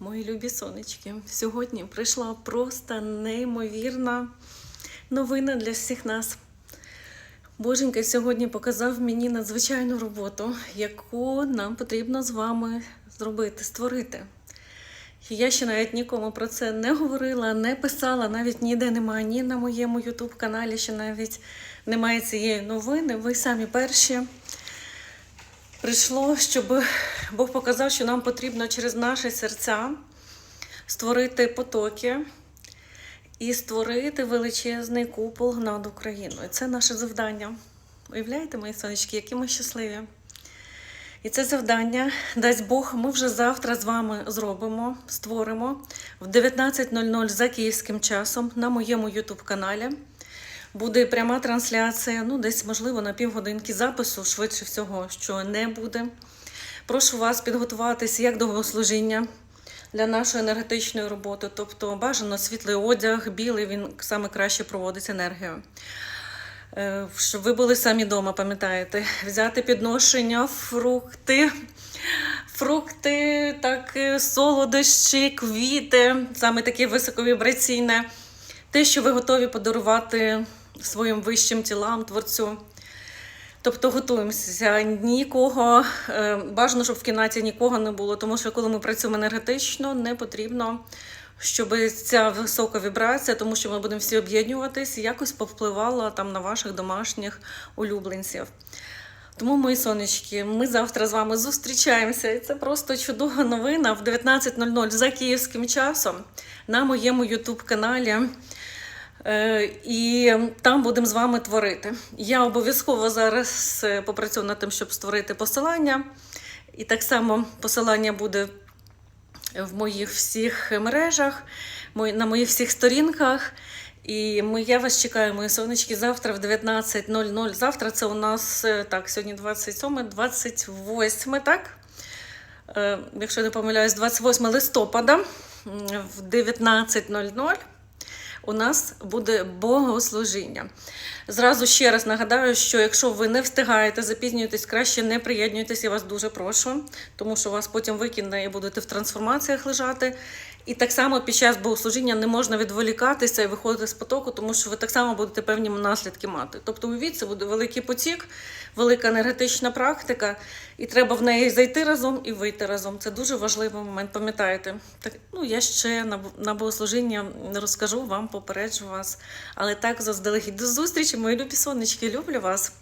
Мої любі сонечки, сьогодні прийшла просто неймовірна новина для всіх нас. Боженька сьогодні показав мені надзвичайну роботу, яку нам потрібно з вами зробити, створити. Я ще навіть нікому про це не говорила, не писала, навіть ніде немає, ні на моєму Ютуб каналі, ще навіть немає цієї новини. Ви самі перші прийшло, щоб Бог показав, що нам потрібно через наші серця створити потоки і створити величезний купол над Україною. Це наше завдання. Уявляєте, мої сонечки, які ми щасливі. І це завдання, дасть Бог, ми вже завтра з вами зробимо, створимо в 19.00 за київським часом на моєму Ютуб-каналі. Буде пряма трансляція, ну десь, можливо, на півгодинки запису, швидше всього, що не буде. Прошу вас підготуватись як до богослужіння для нашої енергетичної роботи. Тобто бажано світлий одяг, білий, він саме краще проводить енергію. Е, Щоб ви були самі вдома, пам'ятаєте, взяти підношення, фрукти, фрукти, так, е, солодощі, квіти, саме таке високовібраційне, те, що ви готові подарувати своїм вищим тілам, творцю. Тобто готуємося. Нікого е, бажано, щоб в кімнаті нікого не було, тому що коли ми працюємо енергетично, не потрібно, щоб ця висока вібрація, тому що ми будемо всі об'єднуватись, якось повпливала там на ваших домашніх улюбленців. Тому, мої сонечки, ми завтра з вами зустрічаємося. І це просто чудова новина в 19.00 за київським часом на моєму Ютуб-каналі. Е, І там будемо з вами творити. Я обов'язково зараз е, попрацюю над тим, щоб створити посилання. І так само посилання буде в моїх всіх мережах, на моїх всіх сторінках. І ми, я вас чекаю, мої сонечки, завтра в 19.00. Завтра це у нас е, так, сьогодні 27, 28, так? Якщо не помиляюсь, 28 листопада в 19.00 у нас буде богослужіння. Зразу ще раз нагадаю, що якщо ви не встигаєте, запізнюєтесь, краще не приєднуйтесь, я вас дуже прошу, тому що вас потім викине і будете в трансформаціях лежати. І так само під час богослужіння не можна відволікатися і виходити з потоку, тому що ви так само будете певні наслідки мати. Тобто, уявіть, це буде великий потік, велика енергетична практика, і треба в неї зайти разом і вийти разом. Це дуже важливий момент, пам'ятаєте. Так, ну, я ще на, на богослужіння не розкажу вам, попереджу вас. Але так заздалегідь. До зустрічі, мої любі сонечки, люблю вас.